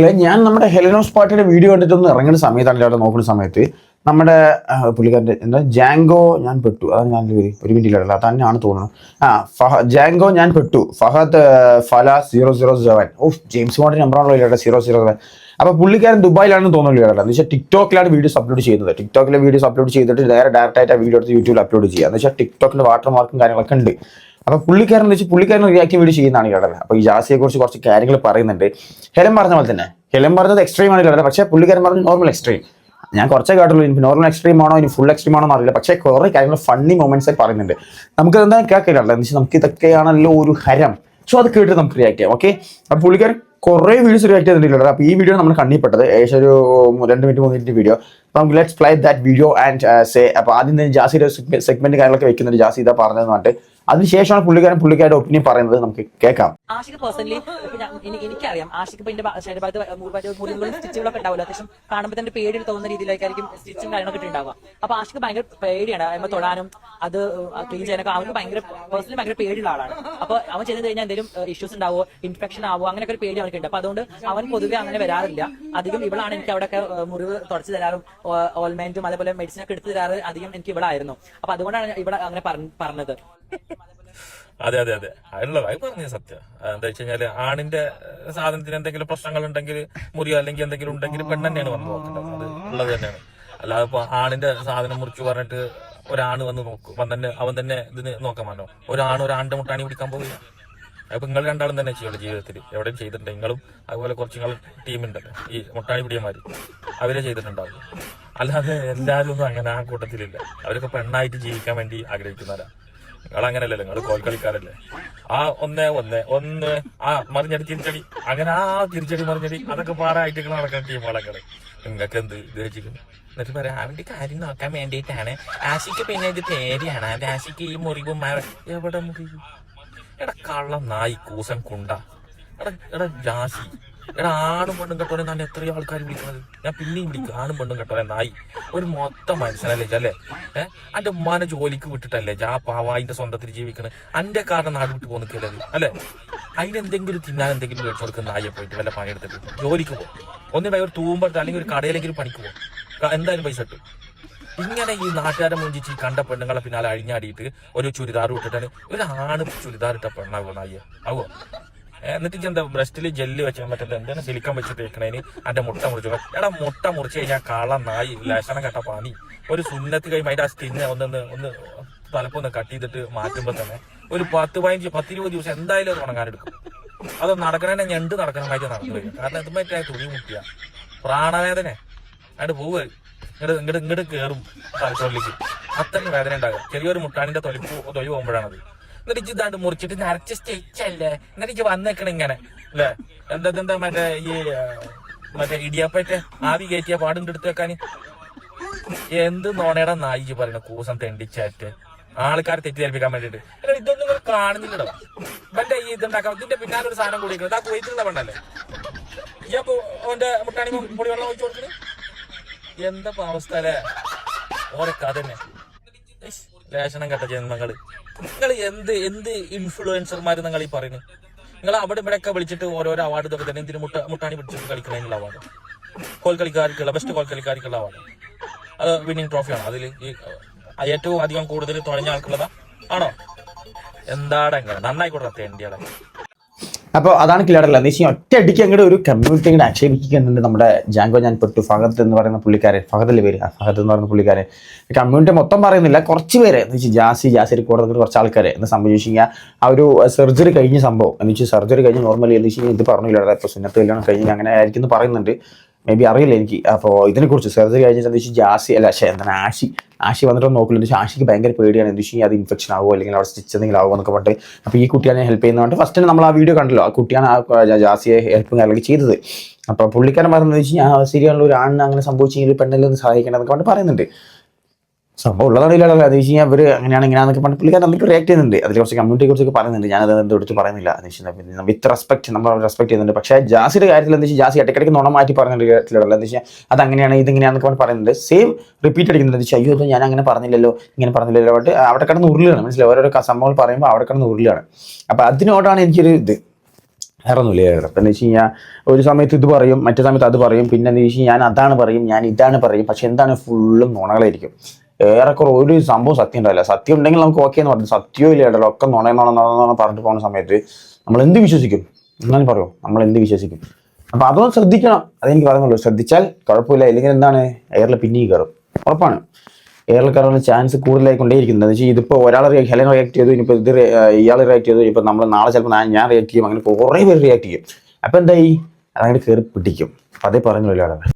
ഞാൻ നമ്മുടെ ഹെലനോസ് പാട്ടിയുടെ വീഡിയോ കണ്ടിട്ടൊന്ന് ഇറങ്ങുന്ന സമയത്താണ് ചേട്ടൻ നോക്കുന്ന സമയത്ത് നമ്മുടെ പുള്ളിക്കാരന്റെ എന്താ ജാങ്കോ ഞാൻ പെട്ടു. അതാണ് ഞാൻ ഒരു മിനിറ്റിലല്ല തന്നെയാണ് തോന്നുന്നത്. ആ ഫഹ ജാങ്കോ ഞാൻ പെട്ടു. ഫഹദ് ഫല സീറോ സീറോ സെവൻ. ഓ ജെയിംസ് ബോണ്ടിന്റെ നമ്പറാണല്ലോ ഇല്ലാട്ടെ സീറോ സീറോ സെവൻ. അപ്പോൾ പുള്ളിക്കാരൻ ദുബായിലാണെന്ന് തോന്നുന്നു ഇല്ലാട്ടെ എന്ന് വെച്ചാൽ ടിക്ടോക്കിലാണ് വീഡിയോസ് അപ്ലോഡ് ചെയ്യുന്നത്. ടിക്ടോക്കിലെ വീഡിയോസ് അപ്ലോഡ് ചെയ്തിട്ട് നേരെ ഡയറക്റ്റ് ആയിട്ട് ആ വീഡിയോ എടുത്ത് യൂട്യൂബിൽ അപ്ലോഡ് ചെയ്യുക. എന്ന് വെച്ചാൽ ടിക്ടോക്കിന്റെ വാട്ടർ മാർക്കും കാര്യങ്ങളൊക്കെ ഉണ്ട്. അപ്പൊ പുള്ളിക്കാരൻ വെച്ച് പുള്ളിക്കാരൻ റിയാക്ട് വീഡിയോ ചെയ്യുന്നതാണ് കേട്ടത് അപ്പൊ ഈ ജാസിയെ കുറിച്ച് കുറച്ച് കാര്യങ്ങൾ പറയുന്നുണ്ട്. ഹെലം പറഞ്ഞ പോലെ തന്നെ ഹെലം പറഞ്ഞത് എക്സ്ട്രീം ആണ് കേട്ടത് പക്ഷേ പുള്ളിക്കാരൻ പറഞ്ഞു നോർമൽ എക്സ്ട്രീം ഞാൻ കുറച്ചേ കേട്ടുള്ളൂ ഇനി നോർമൽ എക്സ്ട്രീം ആണോ ഇനി ഫുൾ എക്സ്ട്രീം ആണോ അറിയില്ല പക്ഷേ കുറേ കാര്യങ്ങൾ ഫണ്ണി മൊമെന്റ്സ് പറയുന്നുണ്ട്. നമുക്ക് എന്താ കേൾക്കില്ല എന്ന് നമുക്ക് ഇതൊക്കെയാണല്ലോ ഒരു ഹരം. സോ അത് കേട്ടിട്ട് നമുക്ക് റിയാക്ട് ചെയ്യാം ഓക്കെ അപ്പൊ പുള്ളിക്കാരൻ കുറേ വീഡിയോസ് റിയാക്ട് ചെയ്തിട്ടില്ല അപ്പൊ ഈ വീഡിയോ നമ്മൾ കണ്ണിപ്പെട്ടത് ഏകദേശം ഒരു രണ്ട് മിനിറ്റ് മൂന്ന് മിനിറ്റ് വീഡിയോ നമുക്ക് let's play that video and say അപ്പൊ ആദ്യം തന്നെ ജാസിയുടെ സെഗ്മെന്റ് കാര്യങ്ങളൊക്കെ വെക്കുന്നുണ്ട് ജാസി ഇതാ പറഞ്ഞതെന്ന് പറഞ്ഞിട്ട്. അതിനുശേഷമാണ് പുള്ളിക്കാരൻ പുള്ളിക്കാരുടെ ഒപ്പീനിയൻ പറയുന്നത് നമുക്ക് കേൾക്കാം. ആഷിക്ക് പേഴ്സണലി എനിക്കറിയാം. ആഷിക്ക് ഇപ്പൊ എന്റെ ശരീരഭാഗത്ത് മുറിവുകളും സ്റ്റിച്ചുകളൊക്കെ ഉണ്ടാവില്ല അത്യാവശ്യം കാണുമ്പോൾ തന്നെ പേടി തോന്നുന്ന രീതിയിലേക്കായിരിക്കും സ്റ്റിച്ചും കാര്യങ്ങളൊക്കെ ഉണ്ടാവുക. അപ്പൊ ആഷിക്ക് ഭയങ്കര പേടിയാണ്. അമ്മ തൊടാനും അത് ക്ലീൻ ചെയ്യാനൊക്കെ അവന് ഭയങ്കര പേഴ്സണലി ഭയങ്കര പേടിയുള്ള ആളാണ്. അപ്പൊ അവൻ ചെയ്ത് കഴിഞ്ഞാൽ എന്തെങ്കിലും ഇഷ്യൂസ് ഉണ്ടാവോ ഇൻഫെക്ഷൻ ആവോ അങ്ങനെയൊക്കെ ഒരു പേടി അവനക്ക് ഉണ്ട്. അപ്പൊ അതുകൊണ്ട് അവൻ പൊതുവെ അങ്ങനെ വരാറില്ല. അധികം ഇവളാണ് എനിക്ക് അവിടെയൊക്കെ മുറിവ് തുടച്ചു തരാറും. ഓൾമെന്റും അതേപോലെ മെഡിസിൻ ഒക്കെ എടുത്തു തരാറ് അധികം എനിക്ക് ഇവിടെ ആയിരുന്നു. അപ്പൊ അതുകൊണ്ടാണ് ഇവിടെ അങ്ങനെ പറഞ്ഞ- പറഞ്ഞത്. അതെ അതെ അതെ. ഉള്ളത് അത് പറഞ്ഞ സത്യം. എന്താ വെച്ച് കഴിഞ്ഞാൽ ആണിന്റെ സാധനത്തിന് എന്തെങ്കിലും പ്രശ്നങ്ങൾ ഉണ്ടെങ്കിൽ മുറിയോ അല്ലെങ്കിൽ എന്തെങ്കിലും ഉണ്ടെങ്കിൽ പെണ്ണ് തന്നെയാണ് വന്ന് നോക്കേണ്ടത്. ഉള്ളത് തന്നെയാണ്. അല്ലാതെ ഇപ്പൊ ആണിന്റെ സാധനം മുറിച്ചു പറഞ്ഞിട്ട് ഒരാണ് വന്ന് നോക്കും. അവൻ തന്നെ ഇതിന് നോക്കാൻ പറഞ്ഞോ? ഒരാണ് ഒരാണിന്റെ മുട്ടാണി പിടിക്കാൻ പോകില്ല അപ്പൊ നിങ്ങൾ രണ്ടാളും തന്നെ ചെയ്യുള്ളൂ ജീവിതത്തിൽ എവിടെയും ചെയ്തിട്ടുണ്ട് നിങ്ങളും അതുപോലെ കുറച്ച് നിങ്ങൾ ടീമുണ്ട്. ഈ മുട്ടാണി പിടിയന്മാര്. അവരെ ചെയ്തിട്ടുണ്ടാവും. അല്ലാതെ എല്ലാവരും അങ്ങനെ ആ കൂട്ടത്തിലില്ല. അവരൊക്കെ പെണ്ണായിട്ട് ജീവിക്കാൻ വേണ്ടി ആഗ്രഹിക്കുന്നവരാ. നിങ്ങൾ അങ്ങനല്ലല്ലോ നിങ്ങൾ കോൽ കളിക്കാരല്ലേ? ആ ഒന്ന് ഒന്ന് ഒന്ന് ആ മറിഞ്ഞടി തിരിച്ചടി. അങ്ങനെ ആ തിരിച്ചടി മറിഞ്ഞടി അതൊക്കെ പാടായിട്ട് നടക്കുന്ന ടീമുകളൊക്കെ നിങ്ങൾക്ക് എന്ത് വെച്ചിരിക്കുന്നു? എന്നിട്ട് പറയാം അവന്റെ കാര്യം നോക്കാൻ വേണ്ടിയിട്ടാണ്. ആശിക്ക് പിന്നെ ഇത് പേടിയാണ്. ആശിക്ക് ഈ മുറിവും എവിടെ മുറിവും എടാ കള്ള നായി കൂസൻ കുണ്ട. എടാ എടാ എടാ ആണും പെണ്ണും കെട്ടോനെ നല്ല എത്രയോ ആൾക്കാർ വിളിക്കുന്നത്. ഞാൻ പിന്നെയും വിളിക്കും. ആണും പെണ്ണും കെട്ടോനെ നായി. ഒരു മൊത്തം മനുഷ്യനല്ലേ അല്ലേ? ഏഹ് അന്റെ ഉമ്മാനെ ജോലിക്ക് വിട്ടിട്ടല്ലേ ജാ പാവായിന്റെ സ്വന്തത്തിൽ ജീവിക്കണത് അന്റെ കാരണം നാട് വിട്ട് പോന്നിക്കല്ലേ അല്ലേ? അതിനെന്തെങ്കിലും തിന്നാൻ എന്തെങ്കിലും മേടിച്ചു കൊടുക്കുന്ന നായെ പോയിട്ട് വല്ല പണിയെടുത്തിട്ട്. ജോലിക്ക് പോകും ഒന്നിടെ ഒരു തൂമ്പെടുത്ത് അല്ലെങ്കിൽ ഒരു കടയിലെങ്കിലും പണിക്ക് പോകും എന്തായാലും പൈസ കിട്ടും. ഇങ്ങനെ ഈ നാട്ടുകാരെ മുഞ്ചിച്ച് ഈ കണ്ട പെണ്ണുങ്ങളെ പിന്നാലെ അഴിഞ്ഞാടിയിട്ട് ഒരു ചുരിദാർ ഇട്ടിട്ടാണ്. ആണ് ചുരിദാർ ഇട്ട പെണ്ണാവോ നായ്യ? ആവോ? എന്നിട്ട് എന്താ ബ്രസ്റ്റിൽ ജെല്ല് വെച്ചാൽ മറ്റേ എന്താണ് സിലിക്കൺ വെച്ചിട്ട് തേക്കണേന്? അന്റെ മുട്ട മുറിച്ചു. എടാ മുട്ട മുറിച്ച് കഴിഞ്ഞാൽ കള നായി ലക്ഷണം കെട്ട പാനി ഒരു സുന്നത്ത് കഴിയുമ്പോൾ അതിന്റെ ആ സ്കിന്ന് ഒന്നൊന്ന് ഒന്ന് തലപ്പൊന്ന് കട്ട് ചെയ്തിട്ട് മാറ്റുമ്പോ തന്നെ ഒരു പത്ത് പതിനഞ്ച് പത്തിരുപത് ദിവസം എന്തായാലും അത് ഉണങ്ങാനെടുക്കും അത് നടക്കണേ ഞണ്ട് നടക്കണമായിട്ട് നടക്കുന്നത് കാരണം ഇത് മറ്റേ തുണി മുട്ടിയ. പ്രാണവേദന. അങ്ങോട്ട് പോവുക. ഇങ്ങോട്ട് ഇങ്ങോട്ട് ഇങ്ങോട്ട് കയറും തലച്ചോറിലേക്ക് അത്രയും വേദന ഉണ്ടാകും. ചെറിയൊരു മുട്ടാണിന്റെ തൊലിപ്പ് തൊലി പോകുമ്പോഴാണത്. എന്നിട്ട് ഇജ്ജ് ഇതാണ്ട് മുറിച്ചിട്ട് നരച്ച സ്റ്റിച്ച് അല്ലേ എന്നിട്ട് ഇജ്ജ് വന്നേക്കണ ഇങ്ങനെ. അല്ലേ? എന്താ എന്താ മറ്റേ ഈ മറ്റേ ഇടിയപ്പറ്റെ ആവി കയറ്റിയ പാടുണ്ട് എടുത്തു വെക്കാൻ എന്ത് നോണയുടെ നായി ഇജ്ജ് പറയണ? കൂസം തെണ്ടിച്ചാറ്റ്. ആൾക്കാരെ തെറ്റിദ്ധരിപ്പിക്കാൻ വേണ്ടിട്ട് ഇതൊന്നും നിങ്ങൾ കാണുന്നില്ലടോ. മറ്റേ ഈ ഇതുണ്ടാക്കാം ഇതിന്റെ പിന്നാലെ ഒരു സാധനം കൂടി ആ കുഴിച്ചിട്ടുള്ള പണ്ടല്ലേ ഈ അപ്പൊ ഓന്റെ മുട്ടാണി പൊടി വെള്ളം ഒഴിച്ചു കൊടുക്കണേ എന്താ അവസ്ഥ ഓരോ കഥ ലേശനം കെട്ട ജന്മങ്ങൾ നിങ്ങൾ എന്ത് എന്ത് ഇൻഫ്ലുവൻസർമാർ നിങ്ങൾ ഈ പറയുന്നു? നിങ്ങൾ അവിടെ ഇവിടെയൊക്കെ വിളിച്ചിട്ട് ഓരോരോ അവാർഡ് ഇതൊക്കെ തന്നെ എന്തിനു മുട്ട മുട്ടാണി പിടിച്ചിട്ട് കളിക്കണതിനുള്ള അവാർഡ് കോൽ കളിക്കാർക്കുള്ള ബെസ്റ്റ് കോൽ കളിക്കാർക്കുള്ള അവാർഡ് അത് വിന്നിങ് ട്രോഫിയാണ് അതിൽ ഈ ഏറ്റവും അധികം കൂടുതൽ തുഴഞ്ഞ ആൾക്കുള്ളതാ? ആണോ? എന്താടാ നന്നായിക്കോട്ടെ തേണ്ടിയാടെ അപ്പോൾ അതാണ് കിലാടല്ല എന്ന് വെച്ചാൽ ഒറ്റ അടിക്ക് അങ്ങോട്ട് ഒരു കമ്മ്യൂണിറ്റി അങ്ങോട്ട് ആക്ഷേപിക്കുന്നുണ്ട് നമ്മുടെ ജാങ്കോ ഞാൻ പെട്ടു ഫഹദ് എന്ന് പറയുന്ന പുള്ളിക്കാരൻ അല്ലേ പേര്? ഫഹദ് എന്ന് പറയുന്ന പുള്ളിക്കാരൻ. കമ്മ്യൂണിറ്റി മൊത്തം പറയുന്നില്ല. കുറച്ച് പേര് എന്ന് വെച്ചാൽ ജാസി ജാസിരി കൂടുതൽ കുറച്ച് ആൾക്കാരെ. എന്ന് സംഭവിച്ചാൽ ആ ഒരു സർജറി കഴിഞ്ഞ സംഭവം. എന്ന് വെച്ചാൽ സർജറി കഴിഞ്ഞ് നോർമലി എന്ന് വെച്ച് കഴിഞ്ഞാൽ ഇത് പറഞ്ഞില്ല ഇപ്പോൾ സുന്നത്ത് കല്യാണം കഴിഞ്ഞ് അങ്ങനെ ആയിരിക്കും എന്ന് പറയുന്നുണ്ട്. മേ ബി അറിയില്ല എനിക്ക്. അപ്പോൾ ഇതിനെക്കുറിച്ച് സർജറി കഴിഞ്ഞിട്ട് എന്താ വെച്ചാൽ ജാസി അല്ല പക്ഷേ എന്താണ് ആശി? ആശി വന്നിട്ട് നോക്കില്ല എന്താ ആശിക്ക് ഭയങ്കര പേടിയാണ്. എന്ന് വെച്ചാൽ അത് ഇൻഫെക്ഷൻ ആവുമോ അല്ലെങ്കിൽ അവിടെ സ്റ്റിച്ച് എന്തെങ്കിലും ആവുമോ എന്നൊക്കെ പറഞ്ഞിട്ട്. അപ്പോൾ ഈ കുട്ടിയാണ് ഹെൽപ്പ് ചെയ്യുന്നതുകൊണ്ട് ഫസ്റ്റ് നമ്മൾ ആ വീഡിയോ കണ്ടല്ലോ. ആ കുട്ടിയാണ് ആ ജാസിയെ ഹെൽപ്പ് അല്ലെങ്കിൽ ചെയ്തത്. അപ്പോൾ പുള്ളിക്കാരൻ പറഞ്ഞതെന്ന് വെച്ച് കഴിഞ്ഞാൽ ആ ശരിയാണല്ലോ ഒരു ആണിന് അങ്ങനെ സംഭവിച്ചെങ്കിൽ പെണ്ണിൽ നിന്ന് സഹായിക്കണം എന്നൊക്കെ പറഞ്ഞിട്ട് പറയുന്നുണ്ട്. സംഭവം ഉള്ളതാണ് ഇല്ല അത് വെച്ച് കഴിഞ്ഞാൽ അവർ അങ്ങനെയാണ് ഇങ്ങനെയാണെന്നൊക്കെ പറഞ്ഞ് പുള്ളിക്കാരൻ നമുക്ക് റിയാക്ട് ചെയ്യുന്നുണ്ട്. അതിൽ കുറച്ച് കമ്മ്യൂണിറ്റിയെ കുറിച്ചൊക്കെ പറയുന്നുണ്ട്. ഞാനത് എന്ത് എടുത്ത് പറയുന്നില്ല. എന്ന് വെച്ചാൽ വിത്ത് റെസ്പെക്ട് നമ്മൾ റെസ്പെക്ട് ചെയ്യുന്നുണ്ട്. പക്ഷേ ജാസിയുടെ കാര്യത്തിൽ എന്താ വെച്ചാൽ ജാസി ഇടയ്ക്കിടയ്ക്ക് നുണ മാറ്റി പറയുന്നുണ്ട് എന്താ വെച്ചാൽ അത് അങ്ങനെയാണ് ഇതിങ്ങനെയാണെന്നൊക്കെ പറഞ്ഞ് പറയുന്നുണ്ട്. സെയിം റിപ്പീറ്റ് അടിക്കുന്നുണ്ട്. വെച്ചാൽ അയ്യോ ഞാൻ അങ്ങനെ പറഞ്ഞില്ലല്ലോ ഇങ്ങനെ പറഞ്ഞില്ലല്ലോ അവിടെ അവിടെ കിടന്ന് ഉരുളാണ് മനസ്സിലായി? ഓരോരോ സംഭവങ്ങൾ പറയുമ്പോൾ അവിടെ കിടന്ന് ഉരുളാണ് അപ്പോൾ അതിനോടാണ് എനിക്കൊരു ഇത്. ഒന്നുമില്ല. അപ്പം എന്ന് വെച്ച് കഴിഞ്ഞാൽ ഒരു സമയത്ത് ഇത് പറയും മറ്റു സമയത്ത് അത് പറയും. പിന്നെ എന്ന് വെച്ച് ഞാൻ അതാണ് പറയും ഞാൻ ഇതാണ് പറയും. പക്ഷെ എന്താണ് ഫുള്ളും നുണകളായിരിക്കും. ഏറെക്കുറെ ഒരു സംഭവം സത്യം ഉണ്ടാവില്ല സത്യം ഉണ്ടെങ്കിൽ നമുക്ക് ഓക്കെ എന്ന് പറഞ്ഞു. സത്യവും ഇല്ല ഒക്കെ നുണയെന്നോണെന്നോണെന്ന് പറഞ്ഞിട്ട് പോകുന്ന സമയത്ത് നമ്മൾ എന്ത് വിശ്വസിക്കും? എന്നാലും പറയോ. നമ്മൾ എന്ത് വിശ്വസിക്കും? അപ്പൊ അതൊന്നും ശ്രദ്ധിക്കണം. അതെനിക്ക് പറയുന്നുള്ളൂ ശ്രദ്ധിച്ചാൽ കുഴപ്പമില്ല. ഇല്ലെങ്കിൽ എന്താണ്? എയറിൽ പിന്നെയും കയറും. ഉറപ്പാണ്. എയറിൽ കയറാനുള്ള ചാൻസ് കൂടുതലായി കൊണ്ടേയിരിക്കുന്നത് എന്ന് വെച്ചാൽ ഇതിപ്പോൾ ഒരാൾ ഹെലൻ റിയാക്ട് ചെയ്തു ഇനിയിപ്പോൾ ഇത് ഇയാൾ റിയാക്ട് ചെയ്തു ഇപ്പം നമ്മൾ നാളെ ചിലപ്പോൾ ഞാൻ റിയാക്ട് ചെയ്യും. അങ്ങനെ കുറേ പേര് റിയാക്ട് ചെയ്യും. അപ്പം എന്തായി? അതങ്ങനെ കയറി പിടിക്കും. അതേ പറഞ്ഞു ഒരാളെ.